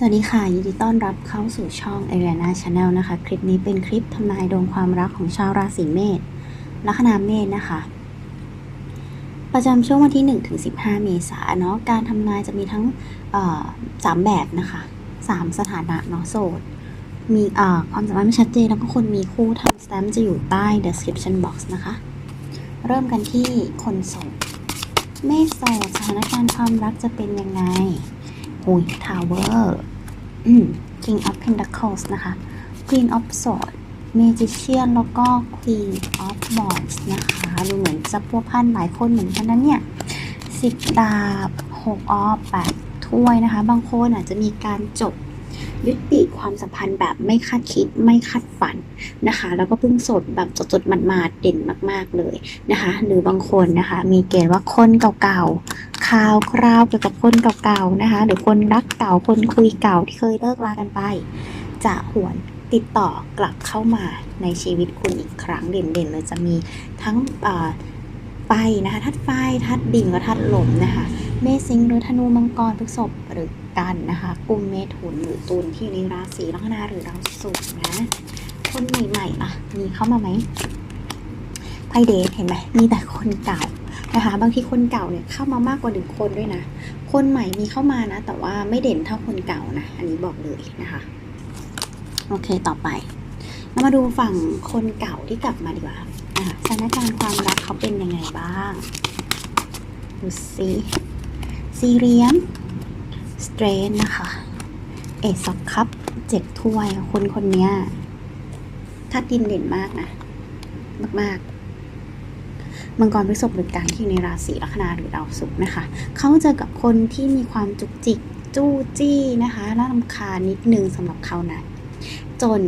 สวัสดีค่ะ ยินดีต้อนรับเข้าสู่ช่อง Ariana Channel นะคะ คลิปนี้เป็นคลิปทำนายดวงความรักของชาวราศีเมษลัคนาเมษนะคะ ประจำช่วงวันที่ 1 ถึง 15 เมษายนเนาะการทำนายจะมีทั้งสามแบบนะคะสามสถานะเนาะโสด มีความสัมพันธ์ไม่ชัดเจนแล้วก็คนมีคู่ทำสแตมป์จะอยู่ใต้ description box นะคะ เริ่มกันที่คนโสดเมษโสดสถานการณ์ความรักจะเป็นยังไง หุยทาวเวอร์อืม King of Pentacles นะคะ Queen of Swords Magician แล้วก็ Queen of Wands นะคะ ดูเหมือนจะพัวพันหลายคนเหมือนกันนะเนี่ยสิบดาบหกออฟแปดถ้วยนะคะ บางคนอาจจะมีการจบ ยุติความสัมพันธ์แบบไม่คาดคิดไม่คาดฝันนะคะ แล้วก็เพิ่งสดแบบสดๆหมาดๆเด่นมาก ๆเลยนะคะ หรือบางคนนะคะ มีเกณฑ์ว่าคนเก่าๆข่าวคราวเกี่ยวกับคนเก่าๆนะคะ หรือคนรักเก่าคนคุยเก่าที่เคยเลิกลากันไป จะหวนติดต่อกลับเข้ามาในชีวิตคุณอีกครั้งเด่นๆเลยจะมีทั้งอ่อ ไฟนะคะธาตุไฟธาตุดินและธาตุลมนะคะ เมษสิงหรือธนูมังกรพฤษภหรือกันนะคะกุมเมถุนหรือตุลที่อยู่ในราศีลัคนาหรือดาวศุกนะคนใหม่ๆล่ะมีเข้ามาไหมไพ่เดทเห็นไหมมีแต่คนเก่านะคะบางทีคนเก่าเนี่ยเข้ามามากกว่าหนึ่งคนด้วยนะ คนใหม่มีเข้ามานะ แต่ว่าไม่เด่นเท่าคนเก่านะ อันนี้บอกเลยนะคะ โอเคต่อไป เรามาดูฝั่งคนเก่าที่กลับมาดีกว่า อะสถานการณ์ความรักเขาเป็นยังไงบ้าง ดูสิซีเรียมสเตรนนะคะเอซอกคัพเจ็ดถ้วยคนคนเนี้ยธาดินเด่นมากนะ มากๆ มังกรพฤษภหรือการที่อยู่ในราศีลัคนาหรือดาวศุกร์นะคะ เขาเจอกับคนที่มีความจุกจิกจู้จี้นะคะน่ารำคาญนิดนึงสำหรับเขานะจน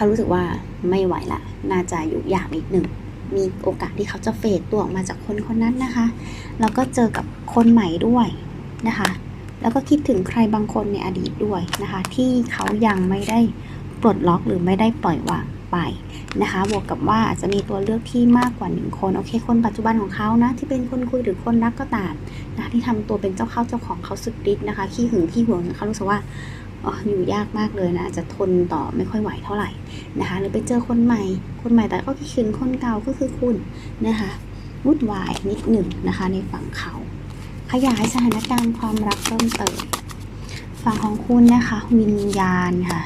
เขารู้สึกว่าไม่ไหวละ น่าจะอยู่ยากนิดนึงมีโอกาสที่เขาจะเฟดตัวออกมาจากคนคนนั้นนะคะ แล้วก็เจอกับคนใหม่ด้วยนะคะ แล้วก็คิดถึงใครบางคนในอดีตด้วยนะคะ ที่เขายังไม่ได้ปลดล็อกหรือไม่ได้ปล่อยวางไปนะคะ บวกกับว่าอาจจะมีตัวเลือกที่มากกว่าหนึ่งคน โอเค คนปัจจุบันของเขานะ ที่เป็นคนคุยหรือคนรักก็ตามนะะที่ทำตัวเป็นเจ้าเข้าเจ้าของเขาสุดฤทธิ์นะคะ ขี้หึงขี้หวงเขารู้สึกว่า อยู่ยากมากเลยนะอาจจะทนต่อไม่ค่อยไหวเท่าไหร่นะคะ หรือไปเจอคนใหม่ คนใหม่แต่ก็คิดถึงคนเก่าก็คือคุณนะคะวุ่นวายนิดหนึ่งนะคะในฝั่งเขา ขยายสถานการณ์ความรักเพิ่มเติมฝั่งของคุณนะคะวิญญาณค่ะ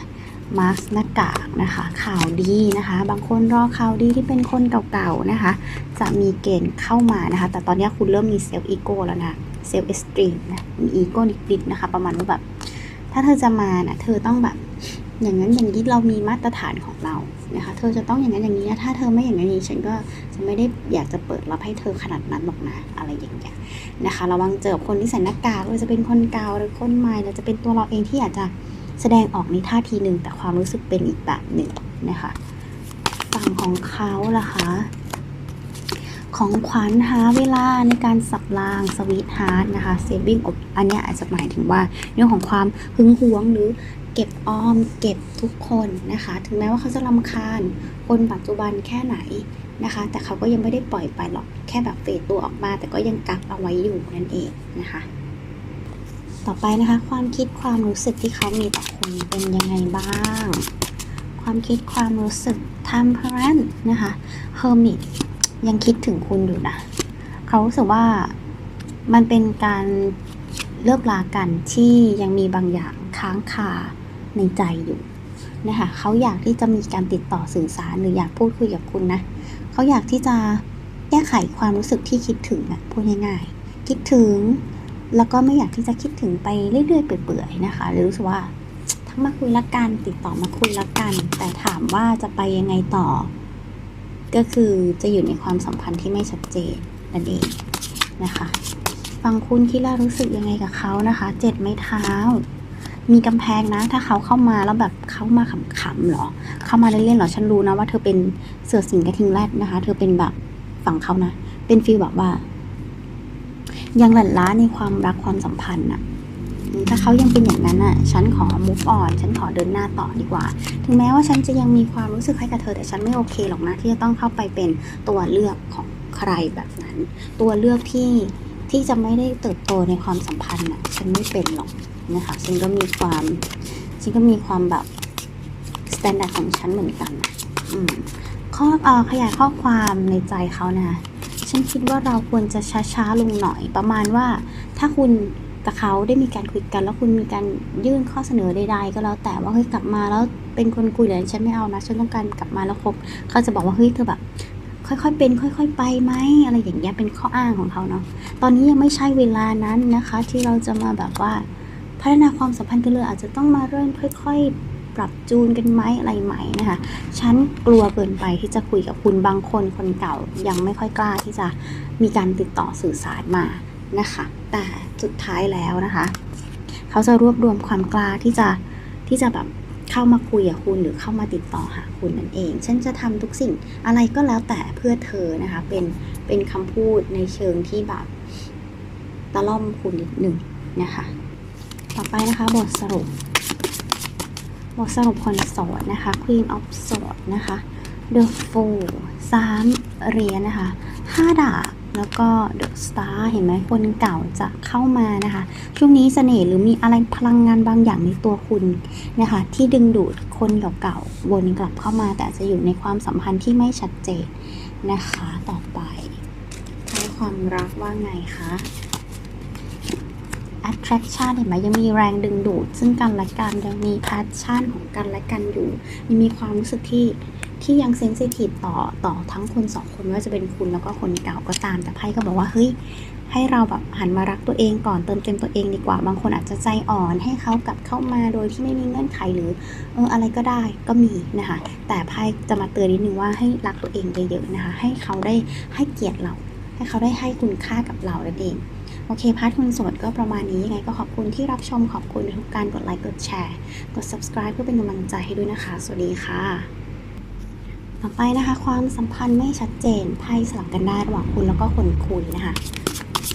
มาร์คหน้ากากนะคะ ข่าวดีนะคะ บางคนรอข่าวดีที่เป็นคนเก่าๆนะคะ จะมีเกณฑ์เข้ามานะคะ แต่ตอนนี้คุณเริ่มมีเซลล์อีโก้แล้วนะเซลล์เอสตรีมนะมีอีโก้นิดๆนะคะ ประมาณว่าแบบ ถ้าเธอจะมานะเธอต้องแบบอย่างนั้นอย่างนี้เรามีมาตรฐานของเรานะคะเธอจะต้องอย่างนั้นอย่างนี้นะถ้าเธอไม่อย่างนั้นอย่างนี้ฉันก็จะไม่ได้อยากจะเปิดรับให้เธอขนาดนั้นหรอกนะอะไรอย่างเงี้ยนะคะ ระวังเจอคนที่ใส่หน้ากากหรือจะเป็นคนเก่าหรือคนใหม่หรือจะเป็นตัวเราเองที่อาจจะแสดงออกในท่าทีหนึ่งแต่ความรู้สึกเป็นอีกแบบหนึ่งนะคะฝั่งของเขาล่ะคะ ของขวัญหาเวลาในการสับรางสวีทฮาร์ดนะคะเซฟวิ่งอบอันนี้อาจจะหมายถึงว่าเรื่องของความหึงหวงหรือเก็บออมเก็บทุกคนนะคะ ถึงแม้ว่าเขาจะรำคาญคนปัจจุบันแค่ไหนนะคะ แต่เขาก็ยังไม่ได้ปล่อยไปหรอกแค่แบบเฟดตัวออกมา แต่ก็ยังกักเอาไว้อยู่นั่นเองนะคะ ต่อไปนะคะ ความคิดความรู้สึกที่เขามีต่อคุณเป็นยังไงบ้าง ความคิดความรู้สึก temperance นะคะ hermit ยังคิดถึงคุณอยู่นะ เขารู้สึกว่ามันเป็นการเลิกลากันที่ยังมีบางอย่างค้างคาในใจอยู่นะคะเขาอยากที่จะมีการติดต่อสื่อสารหรืออยากพูดคุยกับคุณนะเขาอยากที่จะแก้ไขความรู้สึกที่คิดถึงนะพูดง่ายๆ คิดถึง แล้วก็ไม่อยากที่จะคิดถึงไปเรื่อยๆเปื่อยๆนะคะหรือรู้สึกว่าทั้งมาคุยละกันติดต่อมาคุยละกัน แต่ถามว่าจะไปยังไงต่อ ก็คือจะอยู่ในความสัมพันธ์ที่ไม่ชัดเจนนั่นเองนะคะฟังคุณคิล้วรู้สึกยังไงกับเขานะคะเจ็ดไม้เท้า มีกำแพงนะ ถ้าเขาเข้ามาแล้วแบบเข้ามาขำๆหรอ เข้ามาเล่นๆหรอฉันรู้นะว่าเธอเป็นเสือสิงกระทิงแรดนะคะ เธอเป็นแบบฝั่งเขานะ เป็นฟีลแบบว่า ยังหลั่นล้าในความรักความสัมพันธ์น่ะ ถ้าเขายังเป็นอย่างนั้นน่ะ ฉันขอ move on ฉันขอเดินหน้าต่อดีกว่า ถึงแม้ว่าฉันจะยังมีความรู้สึกให้กับเธอ แต่ฉันไม่โอเคหรอกนะ ที่จะต้องเข้าไปเป็นตัวเลือกของใครแบบนั้น ตัวเลือกที่ที่จะไม่ได้เติบโตในความสัมพันธ์น่ะ ฉันไม่เป็นหรอกนะคะ ฉันก็มีความ ฉันก็มีความแบบสแตนดาร์ดของฉันเหมือนกันอืมข้ออขยายข้อความในใจเขานะฉันคิดว่าเราควรจะช้าๆลงหน่อยประมาณว่า ถ้าคุณ กับเขาได้มีการคุยกัน แล้วคุณมีการยื่นข้อเสนอใดๆก็แล้วแต่ว่าเฮ้ยกลับมาแล้วเป็นคนคุยเลยฉันไม่เอานะฉันต้องการกลับมาแล้วคบเขาจะบอกว่าเฮ้ยเธอแบบ ค่อยๆเป็น ค่อย ๆ ไปไหมอะไรอย่างเงี้ยเป็นข้ออ้างของเขาเนาะตอนนี้ยังไม่ใช่เวลานั้นนะคะ ที่เราจะมาแบบว่า พัฒนาความสัมพันธ์กันเลยอาจจะต้องมาเริ่มค่อย ๆปรับจูนกันไหมอะไรไหมนะคะ ฉันกลัวเกินไปที่จะคุยกับคุณบางคนคนเก่ายังไม่ค่อยกล้าที่จะมีการติดต่อสื่อสารมา นะคะ แต่สุดท้ายแล้วนะคะ เขาจะรวบรวมความกล้าที่จะที่จะแบบเข้ามาคุยกับคุณหรือเข้ามาติดต่อหาคุณนั่นเอง ฉันจะทำทุกสิ่งอะไรก็แล้วแต่เพื่อเธอนะคะ เป็นเป็นคำพูดในเชิงที่แบบตะล่อมคุณนิดหนึ่งนะคะ ต่อไปนะคะบทสรุป บทสรุปคนโสดนะคะ Queen of Swords นะคะ The Fool สามเหรียญนะคะห้าดาบ แล้วก็ The Star เห็นไหมคนเก่าจะเข้ามานะคะ ช่วงนี้เสน่ห์หรือมีอะไรพลังงานบางอย่างในตัวคุณนะคะ ที่ดึงดูดคนเก่าๆวนกลับเข้ามา แต่จะอยู่ในความสัมพันธ์ที่ไม่ชัดเจนนะคะต่อไปใช้ความรักว่าไงคะ attraction เห็นไหมยังมีแรงดึงดูด ซึ่งกันและกันยังมี passion ของกันและกันอยู่ยังมีความรู้สึกที่ ที่ยังเซนซิทีฟต่อต่อทั้งคนสองคนไม่ว่าจะเป็นคุณแล้วก็คนเก่าก็ตามแต่ไพ่ก็บอกว่าเฮ้ยให้เราแบบหันมารักตัวเองก่อนเติมเต็มตัวเองดีกว่า บางคนอาจจะใจอ่อนให้เขากลับเข้ามาโดยที่ไม่มีเงื่อนไขหรือเอออะไรก็ได้ก็มีนะคะ แต่ไพ่จะมาเตือนนิดนึงว่าให้รักตัวเองเยอะๆนะคะ ให้เขาได้ให้เกียรติเรา ให้เขาได้ให้คุณค่ากับเรานั่นเองโอเคพาร์ทคุณสดก็ประมาณนี้ยังไงก็ขอบคุณที่รับชมขอบคุณทุกการกดไลค์กดแชร์ กด subscribe เพื่อเป็นกำลังใจให้ด้วยนะคะ สวัสดีค่ะ ต่อไปนะคะ ความสัมพันธ์ไม่ชัดเจนไพ่สลับกันได้ระหว่างคุณแล้วก็คนคุยนะคะ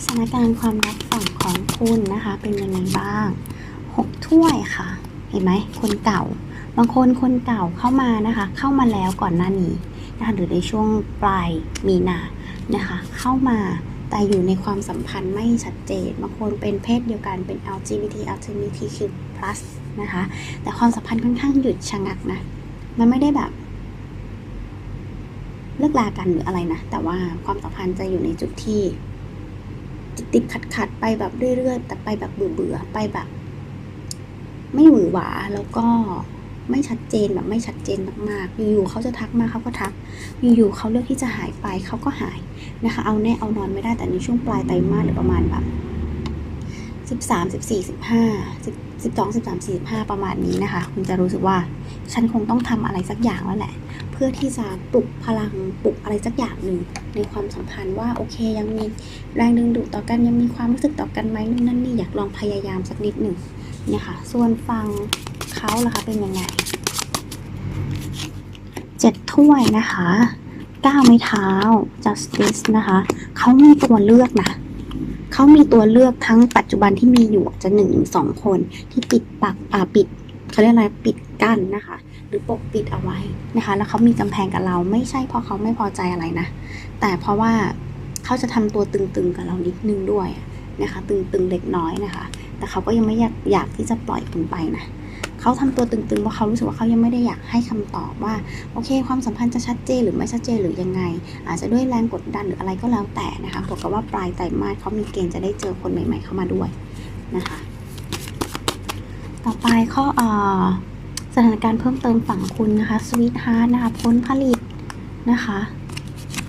สถานการณ์ความรักฝั่งของคุณนะคะ เป็นยังไงบ้างหกถ้วยค่ะ เห็นไหมคนเก่า บางคนคนเก่าเข้ามานะคะ เข้ามาแล้วก่อนหน้านี้นะคะหรือในช่วงปลายมีนานะคะ เข้ามาแต่อยู่ในความสัมพันธ์ไม่ชัดเจนบางคนเป็นเพศเดียวกันเป็น LGBT LGBTQ+ นะคะ แต่ความสัมพันธ์ค่อนข้างหยุดชะงักนะ มันไม่ได้แบบ เลิกลากันหรืออะไรนะ แต่ว่าความสัมพันธ์จะอยู่ในจุดที่ติดขัดขัดๆไปแบบเรื่อยๆ แต่ไปแบบเบื่อเบื่อๆไปแบบ ไม่หวือหวาแล้วก็ไม่ชัดเจนแบบไม่ชัดเจนมากๆ อยู่ๆเขาจะทักมาเขาก็ทัก อยู่ๆเขาเลือกที่จะหายไปเขาก็หายนะคะ เอาแน่เอานอนไม่ได้แต่ในช่วงปลายไตรมาสหรือประมาณแบบสิบสามสิบสี่สิบห้าสิบสองสิบสามสี่สิบห้าประมาณนี้นะคะ คุณจะรู้สึกว่า ฉันคงต้องทำอะไรสักอย่างแล้วแหละ พื่อที่จะปลุกพลังปลุกอะไรสักอย่างหนึ่งในความสัมพันธ์ว่าโอเคยังมีแรงดึงดูดต่อกันยังมีความรู้สึกต่อกันไหมนู่นนั่นนี่อยากลองพยายามสักนิดหนึ่งเนี่ยค่ะ ส่วนฟังเขาล่ะคะเป็นยังไงเจ็ดถ้วยนะคะก้าวไม้เท้า justice นะคะ เขามีตัวเลือกนะ เขามีตัวเลือกทั้งปัจจุบันที่มีอยู่จะหนึ่งสองคนที่ปิดปักอ่าปิดเขาเรียกอะไรปิดกั้นนะคะ หรือปกปิดเอาไว้นะคะ แล้วเขามีกำแพงกับเราไม่ใช่เพราะเขาไม่พอใจอะไรนะ แต่เพราะว่าเขาจะทำตัวตึงๆกับเรานิดนึงด้วยนะคะ ตึงๆเล็กน้อยนะคะ แต่เขาก็ยังไม่อยากอยากที่จะปล่อยคุณไปนะเขาทำตัวตึงๆเพราะเขารู้สึกว่าเขายังไม่ได้อยากให้คำตอบว่าโอเค ความสัมพันธ์จะชัดเจนหรือไม่ชัดเจนหรือยังไง อาจจะด้วยแรงกดดันหรืออะไรก็แล้วแต่นะคะบวกกับว่าปลายไตรมาสเขามีเกณฑ์จะได้เจอคนใหม่ ๆ เข้ามาด้วยนะคะ ต่อไปข้ออ่อ สถานการณ์เพิ่มเติมฝั่งคุณนะคะสวีทฮาร์ดนะคะพ้นผลิตนะคะ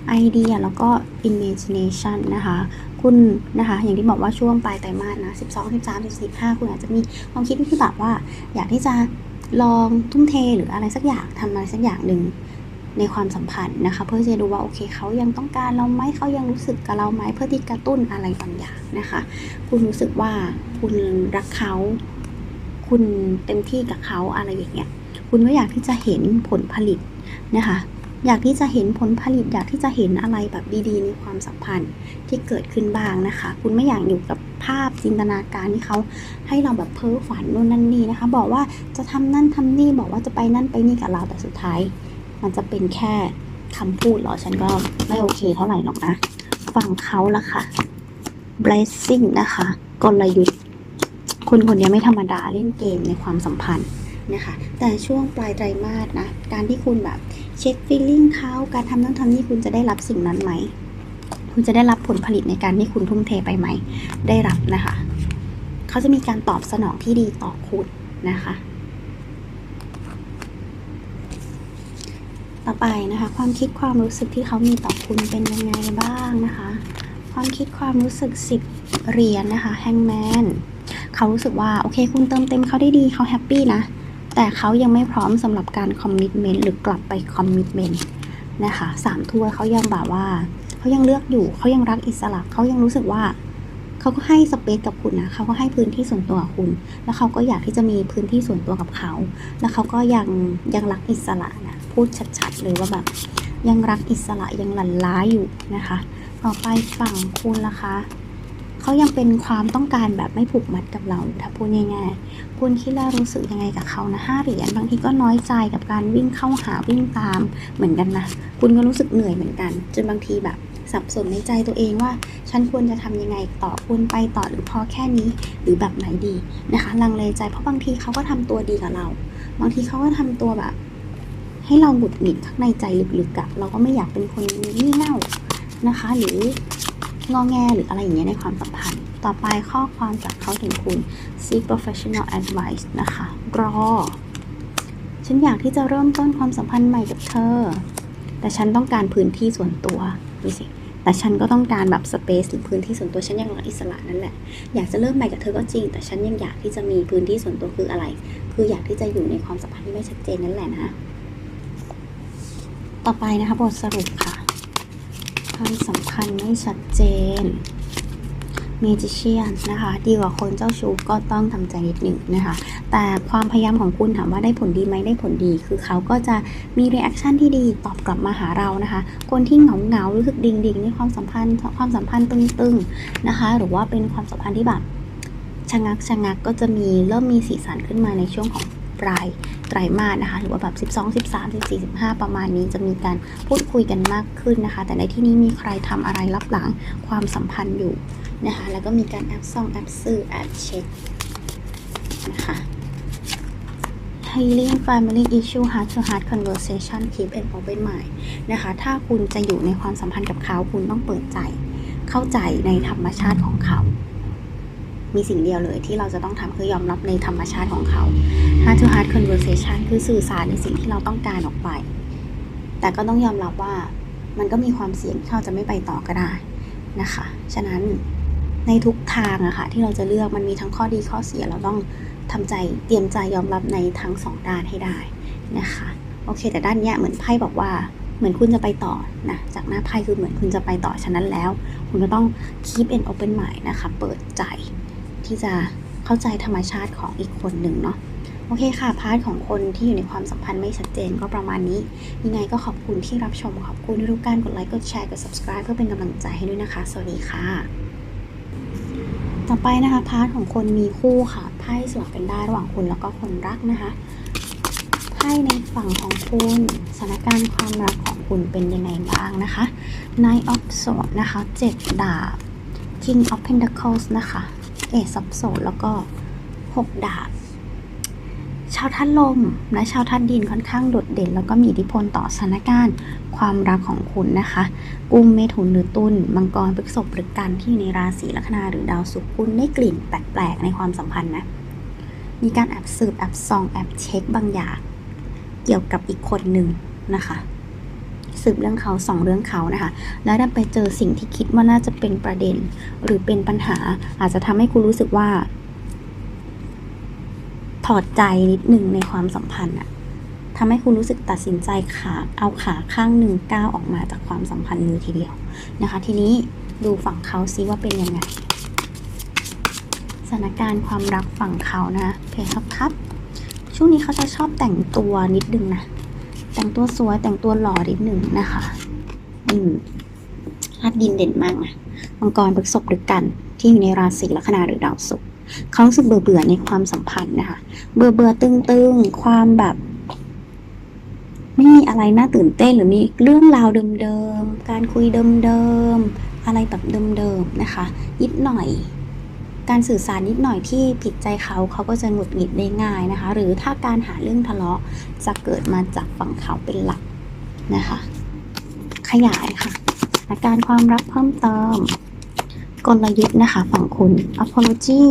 ไอเดียแล้วก็ imagination นะคะ คุณนะคะ อย่างที่บอกว่าช่วงปลายไตรมาสนะ 12 13 14 15 คุณอาจจะมีความคิดที่แบบว่า อยากที่จะลองทุ่มเทหรืออะไรสักอย่างทำอะไรสักอย่างหนึ่งในความสัมพันธ์นะคะ เพื่อจะดูว่าโอเคเขายังต้องการเราไหมเขายังรู้สึกกับเราไหมเพื่อที่กระตุ้นอะไรบางอย่างนะคะ คุณรู้สึกว่าคุณรักเขา คุณเต็มที่กับเขาอะไรอย่างเงี้ย คุณก็อยากที่จะเห็นผลผลิตนะคะ อยากที่จะเห็นผลผลิต อยากที่จะเห็นอะไรแบบดีๆ ในความสัมพันธ์ที่เกิดขึ้นบ้างนะคะ คุณไม่อยากอยู่กับภาพจินตนาการที่เขาให้เราแบบเพ้อฝันนู่นนั่นนี่นะคะ บอกว่าจะทำนั่นทำนี่บอกว่าจะไปนั่นไปนี่กับเราแต่สุดท้าย มันจะเป็นแค่คำพูดหรอฉันก็ไม่โอเคเท่าไหร่หรอกนะฟังเขาละค่ะ blessing นะคะ กลยุทธ์ คนคนนี้ไม่ธรรมดาเล่นเกมในความสัมพันธ์นะคะแต่ช่วงปลายไตรมาสนะ การที่คุณแบบเช็คฟีลลิ่งเขาการทำนั่นทำนี่คุณจะได้รับสิ่งนั้นไหม คุณจะได้รับผลผลิตในการที่คุณทุ่มเทไปไหม ได้รับนะคะ เขาจะมีการตอบสนองที่ดีต่อคุณนะคะ ต่อไปนะคะ ความคิดความรู้สึกที่เขามีต่อคุณเป็นยังไงบ้างนะคะ ความคิดความรู้สึกสิบเหรียญนะคะแฮงแมน เขารู้สึกว่าโอเค คุณเติมเต็มเขาได้ดีเขาแฮปปี้นะ แต่เขายังไม่พร้อมสำหรับการคอมมิชเมนต์หรือกลับไปคอมมิชเมนต์นะคะสามถ้วยเขายังแบบว่าเขายังเลือกอยู่เขายังรักอิสระเขายังรู้สึกว่าเขาก็ให้สเปซกับคุณนะเขาก็ให้พื้นที่ส่วนตัวกับคุณ แล้วเขาก็อยากที่จะมีพื้นที่ส่วนตัวกับเขา แล้วเขาก็ยังยังรักอิสระนะพูดชัดๆเลยว่าแบบยังรักอิสระยังหลั่นล้าอยู่นะคะ ต่อไปฝั่งคุณล่ะคะ เขายังเป็นความต้องการแบบไม่ผูกมัดกับเราถ้าพูดง่ายๆคุณคิดแล้วรู้สึกยังไงกับเขานะห้าเหรียญบางทีก็น้อยใจกับการวิ่งเข้าหาวิ่งตามเหมือนกันนะคุณก็รู้สึกเหนื่อยเหมือนกันจนบางทีแบบสับสนในใจตัวเองว่า ฉันควรจะทำยังไงต่อควรไปต่อหรือพอแค่นี้หรือแบบไหนดีนะคะลังเลใจเพราะบางทีเขาก็ทำตัวดีกับเรา บางทีเขาก็ทำตัวแบบ ให้เราหงุดหงิดข้างในใจลึกๆอะเราก็ไม่อยากเป็นคนงี่เง่านะคะ หรือ งอแงหรืออะไรอย่างเงี้ยในความสัมพันธ์ ต่อไปข้อความจากเขาถึงคุณ seek professional advice นะคะ รอ ฉันอยากที่จะเริ่มต้นความสัมพันธ์ใหม่กับเธอ แต่ฉันต้องการพื้นที่ส่วนตัวดูสิแต่ฉันก็ต้องการแบบสเปซหรือพื้นที่ส่วนตัวฉันยังรักอิสระนั่นแหละ อยากจะเริ่มใหม่กับเธอก็จริง แต่ฉันยังอยากที่จะมีพื้นที่ส่วนตัวคืออะไร คืออยากที่จะอยู่ในความสัมพันธ์ที่ไม่ชัดเจนนั่นแหละนะ ต่อไปนะคะบทสรุปค่ะ ความสัมพันธ์ไม่ชัดเจนเมจิเชียนนะคะ ดีกว่าคนเจ้าชู้ก็ต้องทำใจนิดหนึ่งนะคะ แต่ความพยายามของคุณถามว่าได้ผลดีไหมได้ผลดี คือเขาก็จะมีเรีแอคชั่นที่ดีตอบกลับมาหาเรานะคะ คนที่เหงาเหงารู้สึกดิ่งดิ่งในความสัมพันธ์ความสัมพันธ์ตึงๆนะคะ หรือว่าเป็นความสัมพันธ์ที่แบบชะงักชะงักก็จะมีเริ่มมีสีสันขึ้นมาในช่วงของ ปลายไตรมาสนะคะหรือว่าแบบ 12 13 14 15 ประมาณนี้จะมีการพูดคุยกันมากขึ้นนะคะ แต่ในที่นี้มีใครทำอะไรรับหลังความสัมพันธ์อยู่นะคะแล้วก็มีการแอปซ่องแอปซื้อแอปเช็คนะคะ Healing Family Issue Heart to Heart Conversation Keep an Open Mind นะคะ ถ้าคุณจะอยู่ในความสัมพันธ์กับเขา คุณต้องเปิดใจ เข้าใจในธรรมชาติของเขา มีสิ่งเดียวเลยที่เราจะต้องทำคือยอมรับในธรรมชาติของเขา Heart to Heart Conversation คือสื่อสารในสิ่งที่เราต้องการออกไป แต่ก็ต้องยอมรับว่ามันก็มีความเสี่ยงที่เราจะไม่ไปต่อก็ได้นะคะ ฉะนั้นในทุกทางอะค่ะที่เราจะเลือกมันมีทั้งข้อดีข้อเสียเราต้องทำใจเตรียมใจยอมรับในทั้งสองด้านให้ได้นะคะโอเค แต่ด้านเนี้ยเหมือนไพ่บอกว่าเหมือนคุณจะไปต่อนะจากหน้าไพ่คือเหมือนคุณจะไปต่อฉะนั้นแล้ว คุณก็ต้อง keep an open mind นะคะ เปิดใจ ที่จะเข้าใจธรรมชาติของอีกคนหนึ่งเนาะโอเคค่ะ พาร์ทของคนที่อยู่ในความสัมพันธ์ไม่ชัดเจนก็ประมาณนี้ ยังไงก็ขอบคุณที่รับชม ขอบคุณทุกการกดไลค์กดแชร์กด subscribe เพื่อเป็นกำลังใจให้ด้วยนะคะ สวัสดีค่ะ ต่อไปนะคะพาร์ทของคนมีคู่ค่ะไพ่สลับกันได้ระหว่างคุณแล้วก็คนรักนะคะไพ่ในฝั่งของคุณสถานการณ์ความรักของคุณเป็นยังไงบ้างนะคะ Knight of Swords นะคะ7ดาบ King of Pentacles นะคะ เอซับโซดแล้วก็6ดาบ ชาวทัดลมและชาวทัดดินค่อนข้างโดดเด่น แล้วก็มีอิทธิพลต่อสถานการณ์ความรักของคุณนะคะ กุมเมถุนหรือตุลมังกรพฤษภหรือกันที่อยู่ในราศีลัคนาหรือดาวศุกร์คุณได้กลิ่นแปลกๆในความสัมพันธ์นะมีการแอบสืบแอบส่องแอบเช็คบางอย่างเกี่ยวกับอีกคนหนึ่งนะคะ สืบเรื่องเขาสองเรื่องเขานะคะ แล้วดันไปเจอสิ่งที่คิดว่าน่าจะเป็นประเด็น หรือเป็นปัญหา อาจจะทำให้คุณรู้สึกว่า ถอดใจนิดหนึ่งในความสัมพันธ์อะทำให้คุณรู้สึกตัดสินใจขาเอาขาข้างหนึ่งก้าวออกมาจากความสัมพันธ์เลยทีเดียวนะคะ ทีนี้ดูฝั่งเขาซิว่าเป็นยังไงสถานการณ์ความรักฝั่งเขานะเพจครับครับ ช่วงนี้เขาจะชอบแต่งตัวนิดนึงนะ แต่งตัวสวยแต่งตัวหล่อนิดหนึ่งนะคะ อืมธาตุดินเด่นมากนะมังกรพฤษภหรือกัน ที่อยู่ในราศีลัคนาหรือดาวศุกร์เขาสึกเบื่อเบื่อในความสัมพันธ์นะคะ เบื่อเบื่อๆตึงความแบบ ไม่มีอะไรน่าตื่นเต้นหรือมีเรื่องราวเดิมๆการคุยเดิมๆอะไรแบบเดิมๆนะคะนิดหน่อย การสื่อสารนิดหน่อยที่ผิดใจเขาเขาก็จะหงุดหงิดได้ง่ายนะคะ หรือถ้าการหาเรื่องทะเลาะจะเกิดมาจากฝั่งเขาเป็นหลักนะคะ ขยายค่ะสถาการความรักเพิ่มเติม กลยุทธ์นะคะ ฝั่งคุณ apology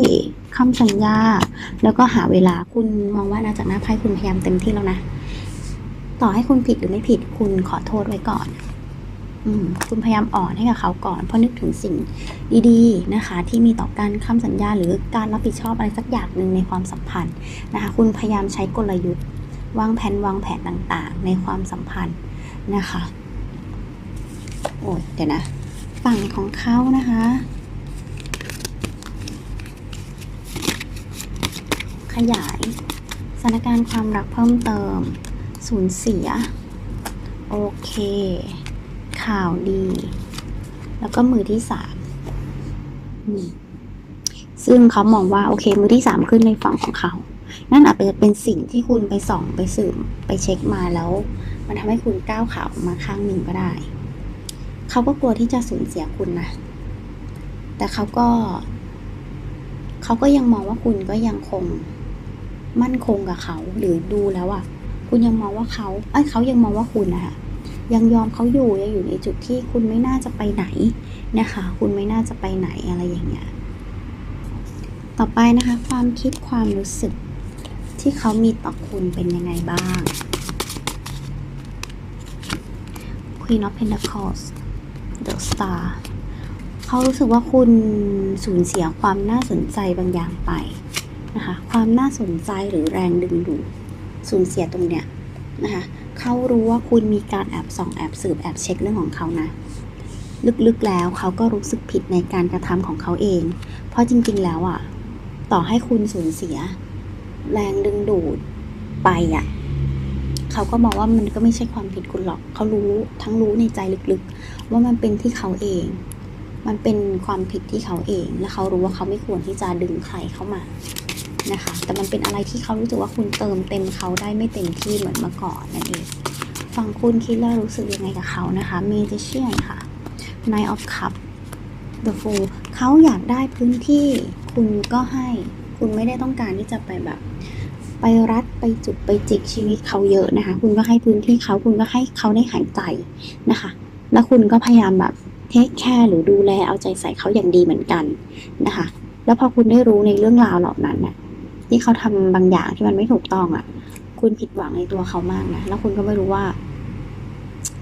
คำสัญญา แล้วก็หาเวลาคุณมองว่านะจากหน้าไพ่คุณพยายามเต็มที่แล้วนะ ต่อให้คุณผิดหรือไม่ผิดคุณขอโทษไว้ก่อน คุณพยายามอ่อนให้กับเขาก่อน เพราะนึกถึงสิ่งดีๆนะคะ ที่มีต่อการคำสัญญาหรือการรับผิดชอบอะไรสักอย่างหนึ่งในความสัมพันธ์นะคะ คุณพยายามใช้กลยุทธ์ วางแผนวางแผนต่างๆ ในความสัมพันธ์นะคะ โอ้ยเดี๋ยวนะ ฝั่งของเขานะคะ ขยายสถานการณ์ความรักเพิ่มเติมสูญเสีย โอเค ข่าวดี แล้วก็มือที่สามซึ่งเขามองว่าโอเค มือที่สามขึ้นในฝั่งของเขา นั่นอาจจะเป็นสิ่งที่คุณไปส่องไปสืบไปเช็คมาแล้ว มันทำให้คุณก้าวขาออกมาข้างหนึ่งก็ได้ เขาก็กลัวที่จะสูญเสียคุณนะ แต่เขาก็ เขาก็ยังมองว่าคุณก็ยังคงมั่นคงกับเขาหรือดูแล้วอะ คุณยังมองว่าเขาเอ้ยเขายังมองว่าคุณนะคะ ยังยอมเขาอยู่ยังอยู่ในจุดที่คุณไม่น่าจะไปไหนนะคะ คุณไม่น่าจะไปไหนอะไรอย่างเงี้ยต่อไปนะคะความคิดความรู้สึกที่เขามีต่อคุณเป็นยังไงบ้าง Queen of Pentacles The Star เขารู้สึกว่าคุณสูญเสียความน่าสนใจบางอย่างไปนะคะ ความน่าสนใจหรือแรงดึงดูดสูญเสียตรงเนี้ยนะคะ เขารู้ว่าคุณมีการแอบส่องแอบสืบแอบเช็คเรื่องของเขานะ ลึกๆแล้วเขาก็รู้สึกผิดในการกระทำของเขาเอง เพราะจริงๆแล้วอะ ต่อให้คุณสูญเสีย แรงดึงดูดไปอะเขาก็มองว่ามันก็ไม่ใช่ความผิดคุณหรอก เขารู้ทั้งรู้ในใจลึกๆ ว่ามันเป็นที่เขาเอง มันเป็นความผิดที่เขาเอง และเขารู้ว่าเขาไม่ควรที่จะดึงใครเข้ามา นะคะ แต่มันเป็นอะไรที่เขารู้สึกว่าคุณเติมเต็มเขาได้ไม่เต็มที่เหมือนเมื่อก่อนนั่นเองฝั่งคุณคิดแล้วรู้สึกยังไงกับเขานะคะ Magician ค่ะ Knight of Cup The Fool เขาอยากได้พื้นที่คุณก็ให้คุณไม่ได้ต้องการที่จะไปแบบ ไปรัดไปจุดไปจิกชีวิตเขาเยอะนะคะ คุณก็ให้พื้นที่เขาคุณก็ให้เขาได้หายใจนะคะ แล้วคุณก็พยายามแบบเทคแคร์หรือดูแลเอาใจใส่เขาอย่างดีเหมือนกันนะคะ แล้วพอคุณได้รู้ในเรื่องราวเหล่านั้นน่ะ ที่เขาทำบางอย่างที่มันไม่ถูกต้องอะ คุณผิดหวังในตัวเขามากนะแล้วคุณก็ไม่รู้ว่า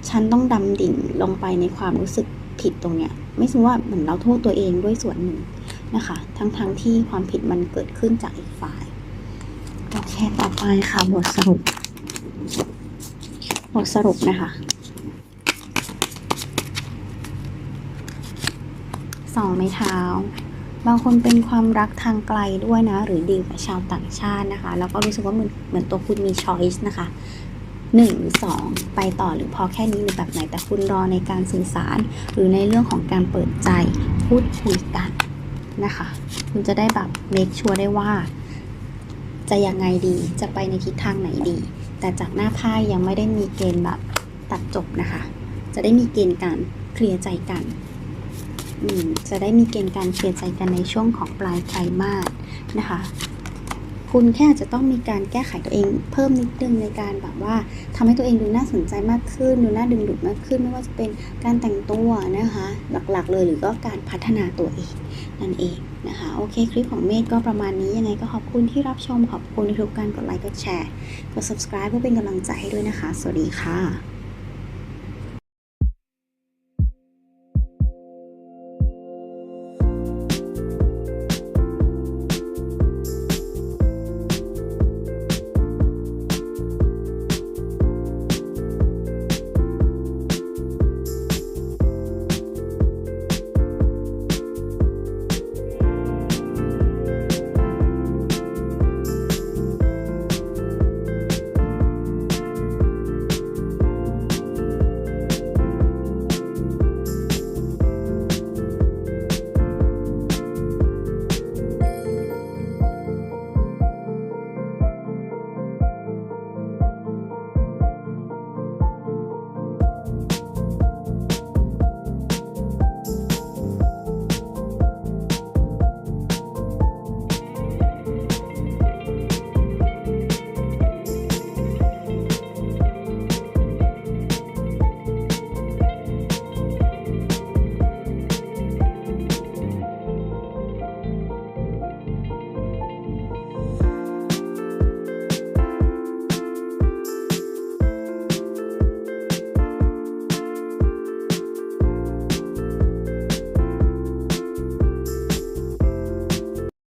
ฉันต้องดำดิ่งลงไปในความรู้สึกผิดตรงเนี้ย ไม่ใช่ว่าเหมือนเราโทษตัวเองด้วยส่วนหนึ่งนะคะ ทั้งๆทที่ความผิดมันเกิดขึ้นจากอีกฝ่ายโอเคต่อไปค่ะบทสรุป บทสรุปนะคะสองไม้เท้า บางคนเป็นความรักทางไกลด้วยนะ หรือดีกับชาวต่างชาตินะคะ แล้วก็รู้สึกว่าเหมือนเหมือนตัวคุณมีช้อยส์นะคะหนึ่งหรือสองไปต่อหรือพอแค่นี้หรือแบบไหนแต่คุณรอในการสื่อสาร หรือในเรื่องของการเปิดใจพูดคุยกันนะคะ คุณจะได้แบบเมคชัวร์ได้ว่า จะยังไงดีจะไปในทิศทางไหนดี แต่จากหน้าไพ่ยังไม่ได้มีเกณฑ์แบบตัดจบนะคะ จะได้มีเกณฑ์การเคลียร์ใจกัน จะได้มีเกณฑ์การเคลียร์ใจกันในช่วงของปลายไตรมาสนะคะ คุณแค่อาจจะต้องมีการแก้ไขตัวเองเพิ่มนิดนึงในการแบบว่าทำให้ตัวเองดูน่าสนใจมากขึ้น ดูน่าดึงดูดมากขึ้นไม่ว่าจะเป็นการแต่งตัวนะคะ หลักๆ เลยหรือก็การพัฒนาตัวเองนั่นเองนะคะโอเคคลิปของเมธก็ประมาณนี้ยังไงก็ขอบคุณที่รับชมขอบคุณทุกการกดไลค์กดแชร์กด subscribe เพื่อเป็นกำลังใจให้ด้วยนะคะ สวัสดีค่ะ